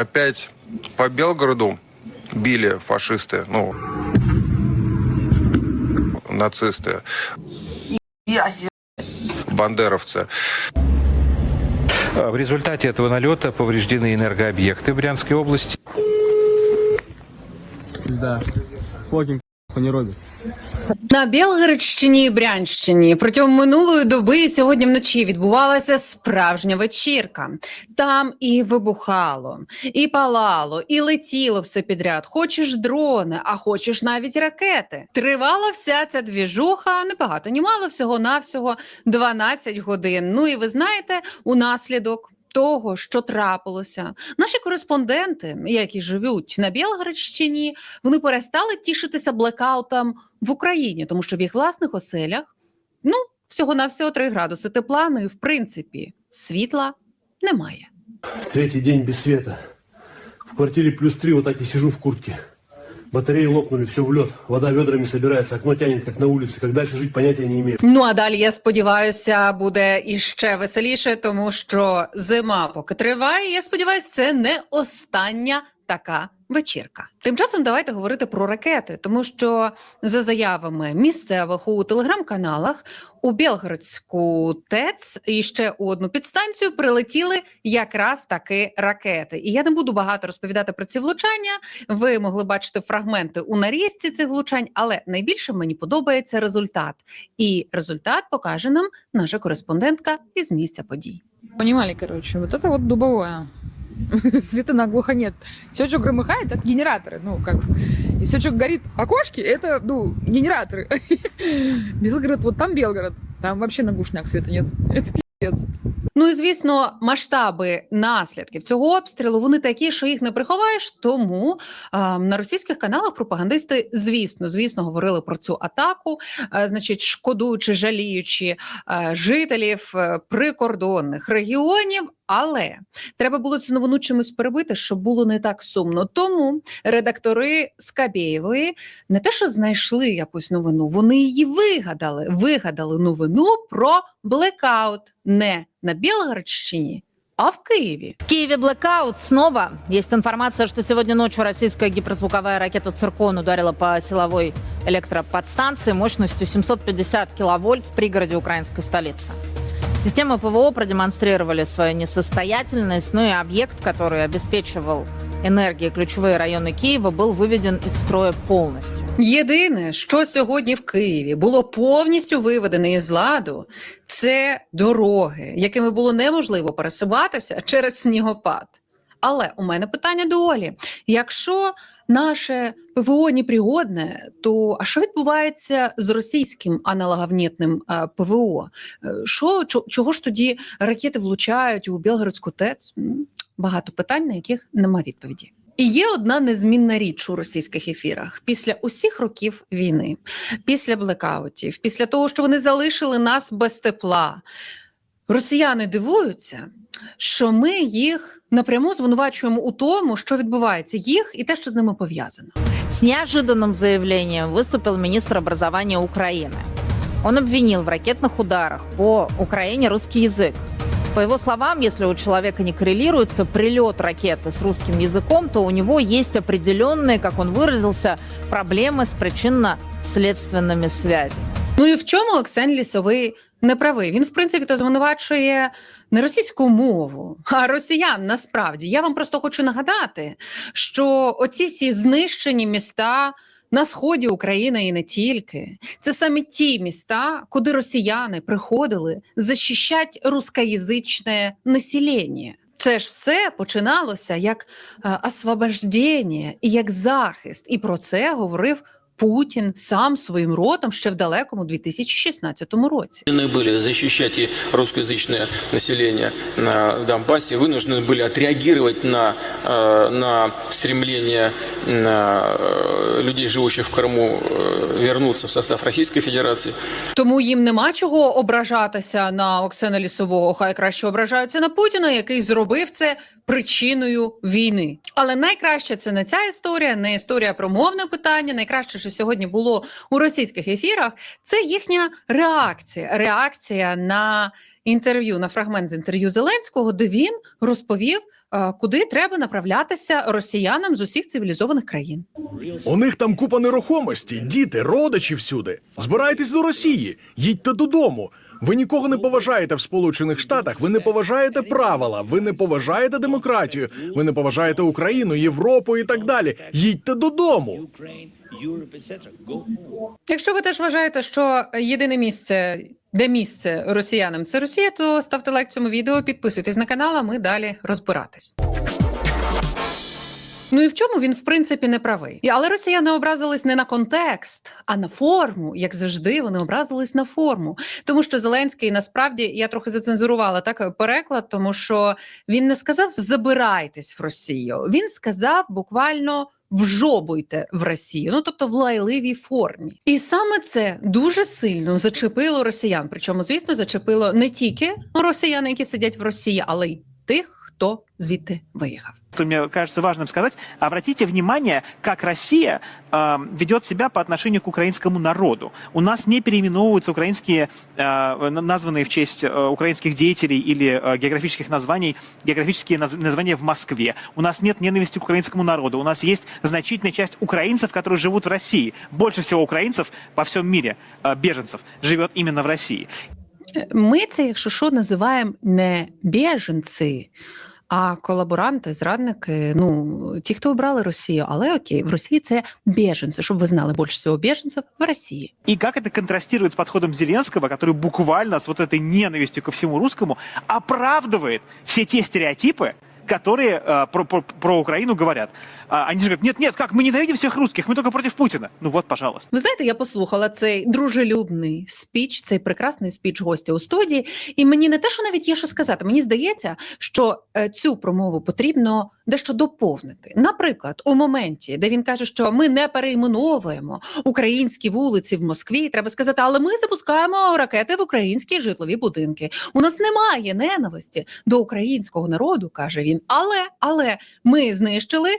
опять по Белгороду били фашисты, ну, нацисты, бандеровцы. В результате этого налета повреждены энергообъекты Брянской области. Да. Фокінг не робить. На Білгородщині і Брянщині протягом минулої доби і сьогодні вночі відбувалася справжня вечірка. Там і вибухало, і палало, і летіло все підряд. Хочеш дрони, а хочеш навіть ракети. Тривала вся ця двіжуха не багато, ні мало всього навсього 12 годин. Ну і ви знаєте, у наслідок. Того, що трапилося, наші кореспонденти, які живуть на Білгородщині, вони перестали тішитися блекаутам в Україні, тому що в їх власних оселях ну всього на всього 3 градуси тепла. Ну і в принципі світла немає. Третий день без света. В квартире плюс три, вот так и сижу в куртке. Батареи лопнули, все в лед. Вода ведрами собирается, окно тянет, как на улице. Как дальше жить, поняття не имею. Ну а далі я сподіваюся, буде іще веселіше, тому що зима поки триває. Я сподіваюся, це не остання така вечірка. Тим часом давайте говорити про ракети, тому що за заявами місцевих у телеграм-каналах у Білгородську ТЕЦ і ще у одну підстанцію прилетіли якраз таки ракети. І я не буду багато розповідати про ці влучання. Ви могли бачити фрагменти у нарізці цих влучань, але найбільше мені подобається результат. І результат покаже нам наша кореспондентка із місця подій. Понимали, короче, вот это вот дубовое. Света наглухо нет. Все, что громыхает, это генераторы. Ну, как И все, что горит окошки, это, ну, генераторы. Белгород, вот там Белгород. Там вообще наглушняк света нет. Это пиздец. Ну і звісно, масштаби наслідків цього обстрілу вони такі, що їх не приховаєш. Тому а, на російських каналах пропагандисти, звісно, звісно, говорили про цю атаку, а, значить, шкодуючи, жаліючи а, жителів е, прикордонних регіонів. Але треба було цю новину чимось перебити, щоб було не так сумно. Тому редактори Скабєєвої не те, що знайшли якусь новину, вони її вигадали. Вигадали новину про блекаут не на Білгородщині, а в Києві. В Киеве блэкаут снова. Есть информация, что сегодня ночью российская гиперзвуковая ракета «Циркон» ударила по силовой электроподстанции мощностью 750 киловольт в пригороде украинской столицы. Системы ПВО продемонстрировали свою несостоятельность, ну и объект, который обеспечивал энергией ключевые районы Киева, был выведен из строя полностью. Єдине, що сьогодні в Києві було повністю виведене із ладу, це дороги, якими було неможливо пересуватися через снігопад. Але у мене питання до Олі: якщо наше ПВО непригодне, то а що відбувається з російським аналоговнітним е, ПВО? Е, Що чого ж тоді ракети влучають у Білгородську ТЕЦ? Багато питань, на яких нема відповіді. І є одна незмінна річ у російських ефірах після усіх років війни, після блекаутів, після того, що вони залишили нас без тепла. Росіяни дивуються, що ми їх напряму звинувачуємо у тому, що відбувається їх і те, що з ними пов'язано. С неожиданным заявлением выступил министр образования Украины. Он обвинил в ракетных ударах по Украине русский язык. По его словам, если у человека не коррелируется прилет ракеты с русским языком, то у него есть определенные, как он выразился, проблемы с причинно-следственными связями. Ну і в чому Оксен Лісовий не правий? Він, в принципі, то звинувачує не російську мову, а росіян. Насправді я вам просто хочу нагадати, що оці всі знищені міста. На сході України і не тільки це саме ті міста, куди росіяни приходили захищати рускоязичне населення. Це ж все починалося як е, освобождення і як захист. І про це говорив Путін сам своїм ротом ще в далекому 2016 році. вынуждены были защищать и русскоязычное население на Донбассе, вынуждены были отреагировать на, э, на стремление на, э, людей, живущих в Крыму, э, вернуться в состав Российской Федерации. Тому їм нема чого ображатися на Оксана Лісового. Хай краще ображаються на Путіна, який зробив це причиною війни. Але найкраще це не ця історія, не історія про мовне питання. Найкраще, сьогодні було у російських ефірах, це їхня реакція. Реакція на інтерв'ю на фрагмент з інтерв'ю Зеленського, де він розповів, е, куди треба направлятися росіянам з усіх цивілізованих країн. У них там купа нерухомості, діти, родичі всюди. Збирайтесь до Росії, їдьте додому. Ви нікого не поважаєте в Сполучених Штатах. Ви не поважаєте правила, ви не поважаєте демократію, ви не поважаєте Україну, Європу і так далі. Їдьте додому. Якщо ви теж вважаєте, що єдине місце, де місце росіянам це Росія, то ставте лайк цьому відео, підписуйтесь на канал, а ми далі розбиратись. Ну і в чому він в принципі не правий. Але росіяни образились не на контекст, а на форму. Як завжди, вони образились на форму. Тому що Зеленський насправді я трохи зацензурувала так переклад, тому що він не сказав забирайтесь в Росію. Він сказав буквально. Вжобуйте в Росію, ну тобто в лайливій формі, і саме це дуже сильно зачепило росіян. Причому, звісно, зачепило не тільки росіян, які сидять в Росії, але й тих, хто звідти виїхав. что мне кажется важным сказать, обратите внимание, как Россия э, ведет себя по отношению к украинскому народу. У нас не переименовываются украинские, э, на- названные в честь э, украинских деятелей или э, географических названий, географические наз- названия в Москве. У нас нет ненависти к украинскому народу. У нас есть значительная часть украинцев, которые живут в России. Больше всего украинцев по всем мире, э, беженцев, живет именно в России. Ми це, якщо що, називаємо не біженці, а колаборанти, зрадники. Ну ті, хто обрали Росію, але окей, в Росії це біженці, щоб ви знали більше всього біженців в Росії. И как это контрастирует с подходом Зеленского, который буквально с вот этой ненавистью ко всему русскому оправдывает все те стереотипы, которые э, про, про, про Украину говорят. А, они же говорят, нет, нет, как, мы ненавидим всех русских, мы только против Путина. Ну вот, пожалуйста. Ви знаєте, я послухала цей дружелюбний спіч, цей прекрасний спіч гостя у студії, і мені не те, що навіть є що сказати. Мені здається, що е, цю промову потрібно дещо доповнити. Наприклад, у моменті, де він каже, що ми не перейменовуємо українські вулиці в Москві, треба сказати, але ми запускаємо ракети в українські житлові будинки. У нас немає ненависті до українського народу, каже він. Але але ми знищили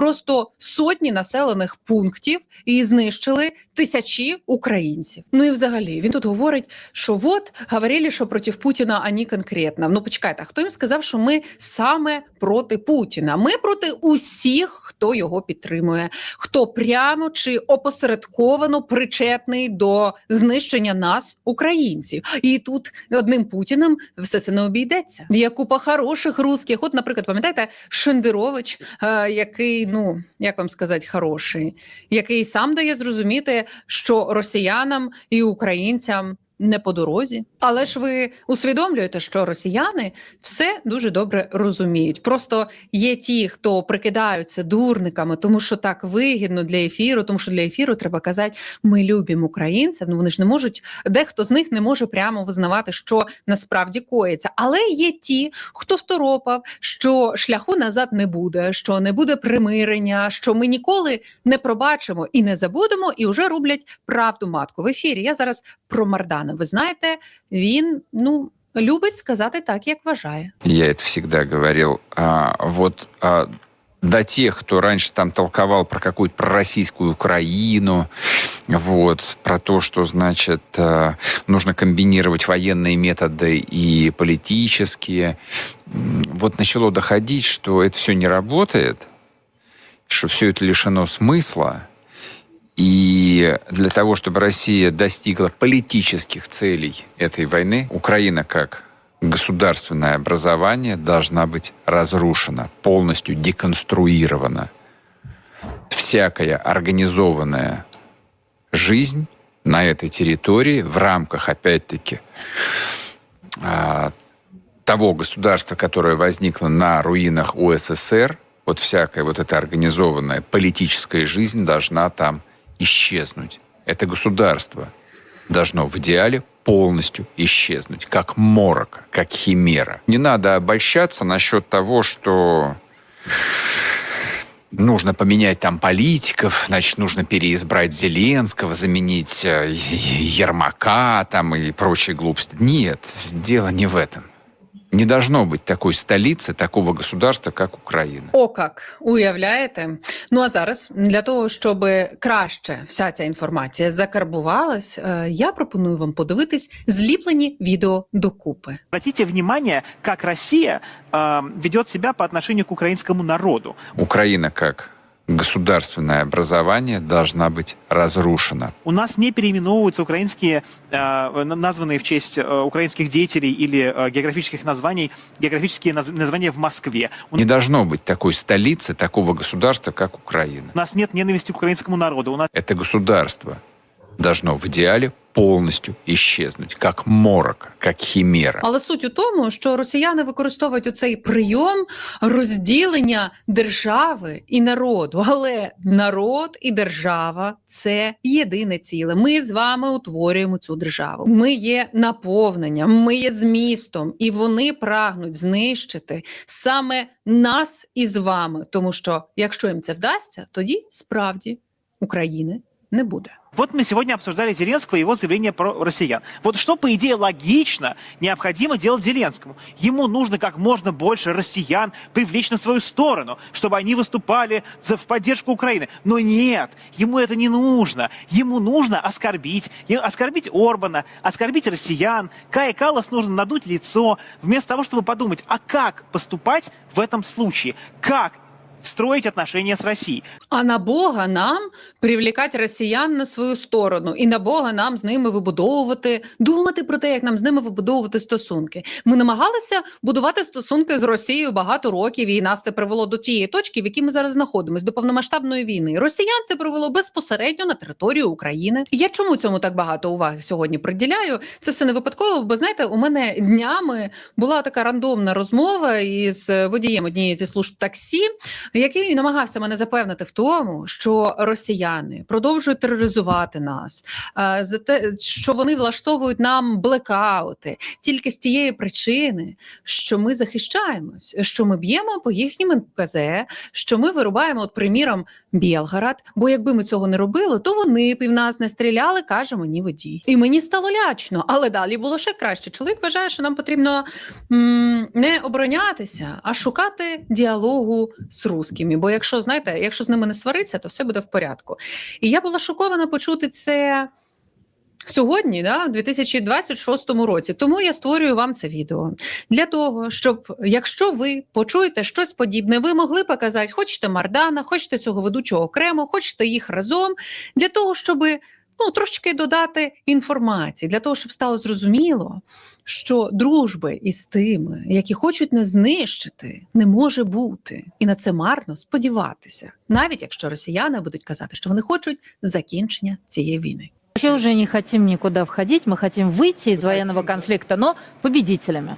просто сотні населених пунктів і знищили тисячі українців. Ну і взагалі він тут говорить, що от говорили, що проти Путіна ані конкретно. Ну почекайте, а хто їм сказав, що ми саме проти Путіна? Ми проти усіх, хто його підтримує, хто прямо чи опосередковано причетний до знищення нас, українців. І тут одним Путіним все це не обійдеться. Є купа хороших русських. От, наприклад, пам'ятаєте, Шендерович, е, який, ну як вам сказати, хороший, який сам дає зрозуміти, що росіянам і українцям. Не по дорозі, але ж ви усвідомлюєте, що росіяни все дуже добре розуміють. Просто є ті, хто прикидаються дурниками, тому що так вигідно для ефіру, тому що для ефіру треба казати, ми любимо українців. Ну вони ж не можуть, дехто з них не може прямо визнавати, що насправді коїться. Але є ті, хто второпав, що шляху назад не буде, що не буде примирення, що ми ніколи не пробачимо і не забудемо, і вже роблять правду матку в ефірі. Я зараз про Мардана. Ви знаєте, він ну любить сказати так, як вважає. я это всегда говорил, а, вот а, до тех, кто раньше там толковал про какую-то пророссийскую Украину, вот, про то, что, значит, а, нужно комбинировать военные методы и политические, м, вот начало доходить, что это все не работает, что все это лишено смысла, и для того, чтобы Россия достигла политических целей этой войны, Украина как государственное образование должна быть разрушена, полностью деконструирована. Всякая организованная жизнь на этой территории в рамках, опять-таки, а, того государства, которое возникло на руинах УССР, вот всякая вот эта организованная политическая жизнь должна там исчезнуть. Это государство должно в идеале полностью исчезнуть, как морок, как химера. Не надо обольщаться насчет того, что нужно поменять там политиков, значит, нужно переизбрать Зеленского, заменить э, Ермака там и прочие глупости. Нет, дело не в этом. Не должно быть такой столицы, такого государства, как Украина. О, как уявляєте? Ну а зараз для того, щоб краще вся ця інформація закарбувалась, е, я пропоную вам подивитись зліплені відео докупи. Обратите внимание, как Россия э, ведет себя по отношению к украинскому народу. Украина как Государственное образование должна быть разрушена. У нас не переименовываются украинские, э, на- названные в честь э, украинских деятелей или э, географических названий, географические наз- названия в Москве. У Не должно быть такой столицы, такого государства, как Украина. нас нет ненависти к украинскому народу. У нас Это государство должно в идеале полностью исчезнуть, как морок, как химера. Але суть у тому, що росіяни використовують оцей прийом розділення держави і народу. Але народ і держава це єдине ціле. Ми з вами утворюємо цю державу. Ми є наповненням, ми є змістом, і вони прагнуть знищити саме нас із вами. Тому що якщо їм це вдасться, тоді справді України не буде. Вот мы сегодня обсуждали Зеленского и его заявление про россиян. Вот что, по идее, логично необходимо делать Зеленскому? Ему нужно как можно больше россиян привлечь на свою сторону, чтобы они выступали за, в поддержку Украины. Но нет, ему это не нужно. Ему нужно оскорбить, оскорбить Орбана, оскорбить россиян. Кая Калас нужно надуть лицо, вместо того, чтобы подумать, а как поступать в этом случае? Как строить отношения с Россией? А на Бога нам привлікати росіян на свою сторону, і на Бога нам з ними вибудовувати, думати про те, як нам з ними вибудовувати стосунки. Ми намагалися будувати стосунки з Росією багато років, і нас це привело до тієї точки, в якій ми зараз знаходимося, до повномасштабної війни. Росіян це привело безпосередньо на територію України. Я чому цьому так багато уваги сьогодні приділяю? Це все не випадково, бо знаєте, у мене днями була така рандомна розмова із водієм однієї зі служб таксі який намагався мене запевнити в тому, що росіяни продовжують тероризувати нас, е, за те, що вони влаштовують нам блекаути тільки з тієї причини, що ми захищаємось, що ми б'ємо по їхнім НПЗ, що ми вирубаємо, от приміром, Білгород. Бо якби ми цього не робили, то вони б і в нас не стріляли, каже мені водій. І мені стало лячно, але далі було ще краще. Чоловік вважає, що нам потрібно м, не оборонятися, а шукати діалогу з русскими. Бо якщо знаєте, якщо з ними не свариться, то все буде в порядку. І я була шокована почути це. Сьогодні, да, в 2026 році, тому я створюю вам це відео для того, щоб якщо ви почуєте щось подібне, ви могли показати, хочете Мардана, хочете цього ведучого окремо, хочете їх разом, для того, щоб ну трошечки додати інформації, для того, щоб стало зрозуміло, що дружби із тими, які хочуть нас знищити, не може бути, і на це марно сподіватися, навіть якщо росіяни будуть казати, що вони хочуть закінчення цієї війни. Вообще уже не хотим никуда входить, мы хотим выйти из военного конфликта, но победителями.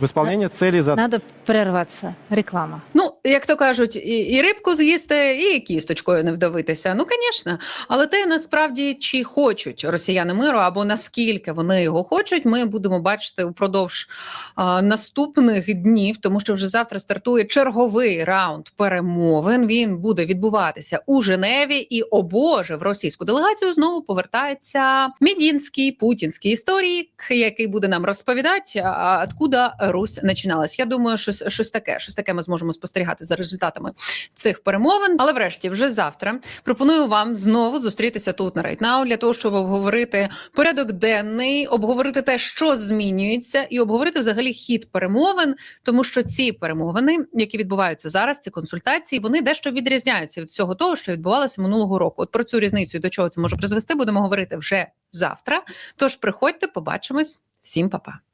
В исполнение целей за Надо прерваться. Реклама. Ну, як то кажуть, і, і рибку з'їсти, і кісточкою не вдавитися. Ну, звісно. Але те насправді чи хочуть росіяни миру, або наскільки вони його хочуть, ми будемо бачити впродовж а, наступних днів, тому що вже завтра стартує черговий раунд перемовин. Він буде відбуватися у Женеві, і о Боже, в російську делегацію знову повертається Мідінський путінський історик, який буде нам розповідати, а, откуда Русь починалась. Я думаю, щось, щось таке, щось таке ми зможемо спостерігати за результатами цих перемовин. Але врешті, вже завтра пропоную вам знову зустрітися тут на Now для того, щоб обговорити порядок денний, обговорити те, що змінюється, і обговорити взагалі хід перемовин, тому що ці перемовини, які відбуваються зараз, ці консультації, вони дещо відрізняються від всього того, що відбувалося минулого року. От про цю різницю до чого це може призвести, будемо говорити вже завтра. Тож приходьте, побачимось. Всім па-па.